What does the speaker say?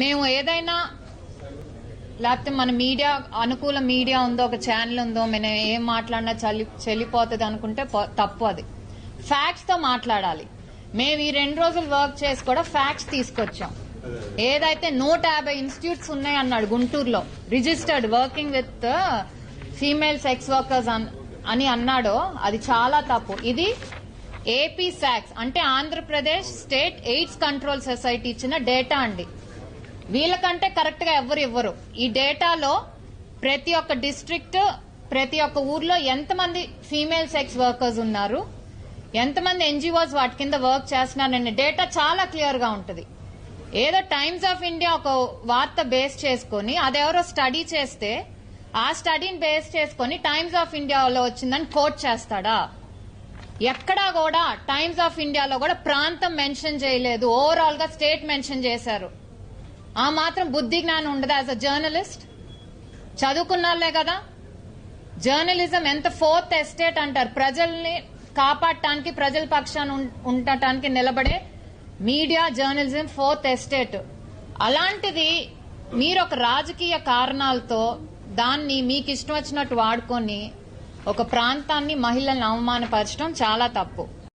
మేము ఏదైనా లేకపోతే మన మీడియా అనుకూల మీడియా ఉందో ఒక ఛానల్ ఉందో మేము ఏం మాట్లాడినా చలి చెల్లిపోతుంది అనుకుంటే తప్పు అది. ఫ్యాక్ట్స్తో మాట్లాడాలి. మేము ఈ రెండు రోజులు వర్క్ చేసి కూడా ఫ్యాక్ట్స్ తీసుకొచ్చాం. ఏదైతే నూట యాభై ఇన్స్టిట్యూట్స్ ఉన్నాయి అన్నాడు గుంటూరులో registered working with female sex workers అని అన్నాడో అది చాలా తప్పు. ఇది ఏపీ సాక్స్ అంటే Andhra Pradesh state AIDS control society ఇచ్చిన డేటా అండి. వీళ్ళకంటే కరెక్ట్గా ఎవరు ఇవ్వరు. ఈ డేటాలో ప్రతి ఒక్క డిస్ట్రిక్ట్ ప్రతి ఒక్క ఊర్లో ఎంతమంది ఫీమేల్ సెక్స్ వర్కర్స్ ఉన్నారు ఎంతమంది ఎన్జిఓస్ వాటి కింద వర్క్ చేస్తున్నారనే డేటా చాలా క్లియర్గా ఉంటుంది. ఏదో టైమ్స్ ఆఫ్ ఇండియా ఒక వార్త బేస్ చేసుకొని అదెవరో స్టడీ చేస్తే ఆ స్టడీని బేస్ చేసుకొని టైమ్స్ ఆఫ్ ఇండియాలో వచ్చిందని కోట్ చేస్తాడా? ఎక్కడా కూడా టైమ్స్ ఆఫ్ ఇండియాలో కూడా ప్రాంతం మెన్షన్ చేయలేదు. ఓవరాల్గా స్టేట్ మెన్షన్ చేశారు. ఆ మాత్రం బుద్ధి జ్ఞానం ఉండదా యాజ్ అ జర్నలిస్ట్ చదువుకున్నాళ్ళే కదా. జర్నలిజం ఎంత ఫోర్త్ ఎస్టేట్ అంటారు. ప్రజల్ని కాపాడటానికి ప్రజల పక్షాన ఉం- ఉండటానికి నిలబడే మీడియా జర్నలిజం ఫోర్త్ ఎస్టేట్ అలాంటిది మీరు ఒక రాజకీయ కారణాలతో దాన్ని మీకు ఇష్టం వచ్చినట్టు వాడుకొని ఒక ప్రాంతాన్ని మహిళల్ని అవమానపరచడం చాలా తప్పు.